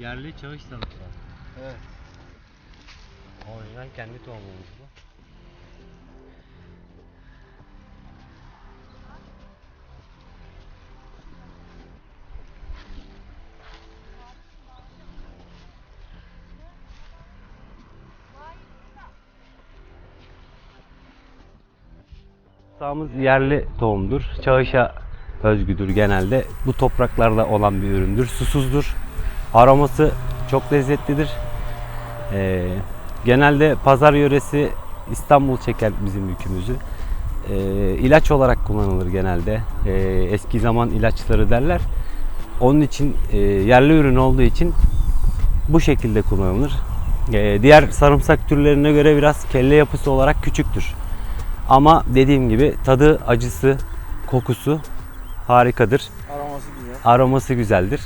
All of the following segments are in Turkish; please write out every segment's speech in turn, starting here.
Yerli çağış sarımsağı. Evet. Orijinal kendi tohumumuz bu. Sağımız yerli tohumdur. Çağışa özgüdür genelde. Bu topraklarda olan bir üründür. Susuzdur. Aroması çok lezzetlidir. Ee, genelde pazar yöresi İstanbul çeker bizim yükümüzü. Ee, ilaç olarak kullanılır genelde. Ee, eski zaman ilaçları derler. Onun için e, yerli ürün olduğu için bu şekilde kullanılır. Ee, diğer sarımsak türlerine göre biraz kelle yapısı olarak küçüktür. Ama dediğim gibi tadı, acısı, kokusu harikadır. Aroması güzel. Aroması güzeldir.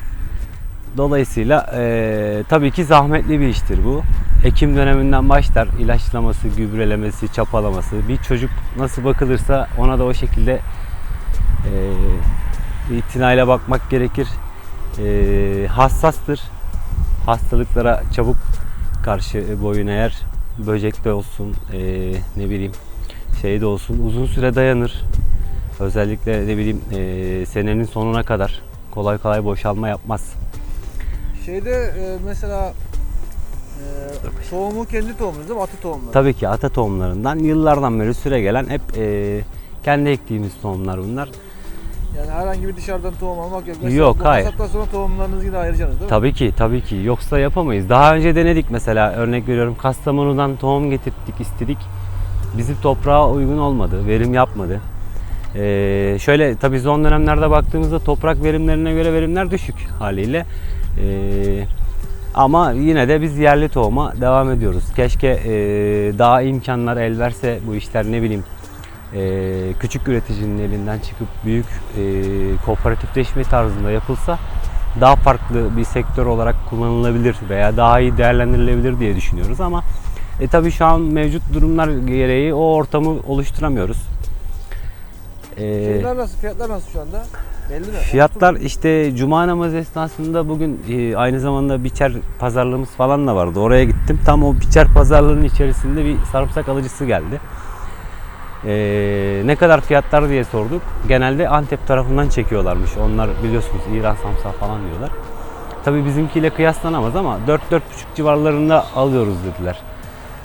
Dolayısıyla eee, tabii ki zahmetli bir iştir bu. Ekim döneminden başlar ilaçlaması, gübrelemesi, çapalaması. Bir çocuk nasıl bakılırsa ona da o şekilde eee itinayla bakmak gerekir. Eee, hassastır. Hastalıklara çabuk karşı boyun eğer. Böcekte olsun, eee, ne bileyim şeyde olsun uzun süre dayanır. Özellikle ne bileyim eee, senenin sonuna kadar kolay kolay boşalma yapmaz. Şeyde e, mesela e, tohumu kendi tohumunuz değil mi? Atı tohumları. Tabii ki ata tohumlarından yıllardan beri süre gelen hep eee, kendi ektiğimiz tohumlar bunlar. Yani herhangi bir dışarıdan tohum almak yok. Yok, bu hayır. hasattan sonra tohumlarınızı yine ayıracaksınız değil mi? Tabii ki tabii ki yoksa yapamayız. Daha önce denedik mesela örnek veriyorum Kastamonu'dan tohum getirdik istedik. Bizim toprağa uygun olmadı, verim yapmadı. Ee, şöyle tabii son dönemlerde baktığımızda toprak verimlerine göre verimler düşük haliyle. Ee, ama yine de biz yerli tohuma devam ediyoruz. Keşke e, daha imkanlar el verse bu işler ne bileyim e, küçük üreticinin elinden çıkıp büyük e, kooperatifleşme tarzında yapılsa daha farklı bir sektör olarak kullanılabilir veya daha iyi değerlendirilebilir diye düşünüyoruz ama e, tabii şu an mevcut durumlar gereği o ortamı oluşturamıyoruz. E, Şeyler nasıl? Fiyatlar nasıl şu anda? Belli mi? Fiyatlar işte cuma namazı esnasında bugün e, aynı zamanda biçer pazarlığımız falan da vardı. Oraya gittim. Tam o biçer pazarlığının içerisinde bir sarımsak alıcısı geldi. E, ne kadar fiyatlar diye sorduk. Genelde Antep tarafından çekiyorlarmış. Onlar biliyorsunuz İran samsağı falan diyorlar. Tabii bizimkiyle kıyaslanamaz ama 4-4,5 civarlarında alıyoruz dediler.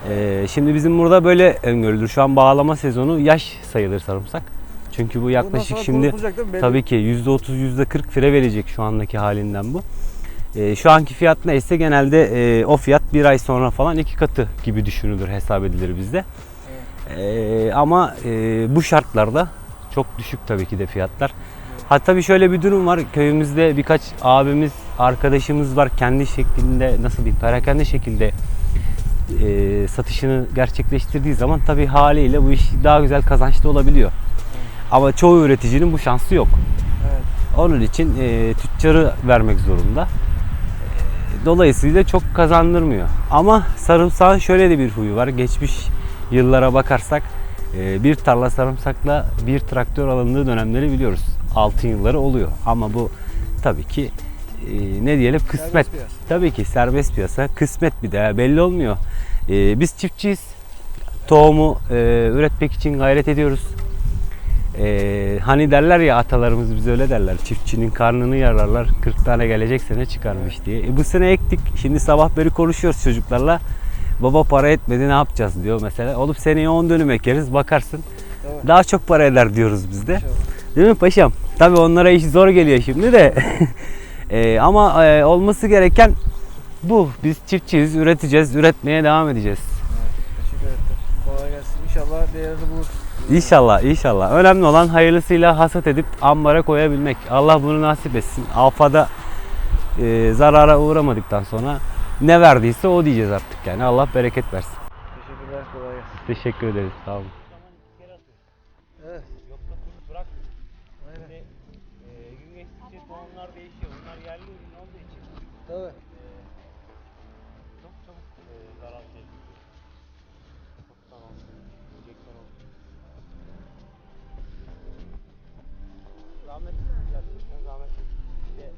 E, şimdi bizim burada böyle öngörülür. Şu an bağlama sezonu yaş sayılır sarımsak. Çünkü bu yaklaşık şimdi. Tabii ki %30 %40 fire verecek şu andaki halinden bu. Ee, şu anki fiyat neyse genelde e, o fiyat bir ay sonra falan iki katı gibi düşünülür hesap edilir bizde. Ee, ama e, bu şartlarda çok düşük tabii ki de fiyatlar. Ha tabii şöyle bir durum var. Köyümüzde birkaç abimiz, arkadaşımız var. Kendi şeklinde nasıl diyeyim, perakende şekilde e, satışını gerçekleştirdiği zaman tabii haliyle bu iş daha güzel kazançlı olabiliyor. Ama çoğu üreticinin bu şansı yok. Evet. Onun için e, tüccarı vermek zorunda. E, dolayısıyla çok kazandırmıyor. Ama sarımsağın şöyle de bir huyu var. Geçmiş yıllara bakarsak e, bir tarla sarımsakla bir traktör alındığı dönemleri biliyoruz. Altın yılları oluyor. Ama bu tabii ki e, ne diyelim kısmet. Tabii ki serbest piyasa. Kısmet bir de belli olmuyor. Biz çiftçiyiz. Tohumu üretmek için gayret ediyoruz. Ee, hani derler ya atalarımız bize öyle derler. Çiftçinin karnını yararlar 40 tane gelecek sene çıkarmış diye. E, bu sene ektik. Şimdi sabah beri konuşuyoruz çocuklarla. Baba para etmedi ne yapacağız diyor mesela. Olup seneye 10 dönüm ekeriz bakarsın. Tamam. Daha çok para eder diyoruz biz de. İnşallah. Değil mi paşam? Tabii onlara iş zor geliyor şimdi de. Ee, ama e, olması gereken bu. Biz çiftçiyiz, üreteceğiz, üretmeye devam edeceğiz. Evet, teşekkür ederim. Kolay gelsin. İnşallah değerini bulur. İnşallah inşallah. Önemli olan hayırlısıyla hasat edip ambara koyabilmek. Allah bunu nasip etsin. Alfa'da e, zarara uğramadıktan sonra ne verdiyse o diyeceğiz artık yani. Allah bereket versin. Teşekkürler kolay gelsin. Teşekkür ederiz sağ olun. Evet. Yoksa kuru bırak. Şimdi, e, gün geçtikçe soğanlar değişiyor. Bunlar yerli ürün olduğu için. Tabii. damit, lass mich dann damit. Yeah.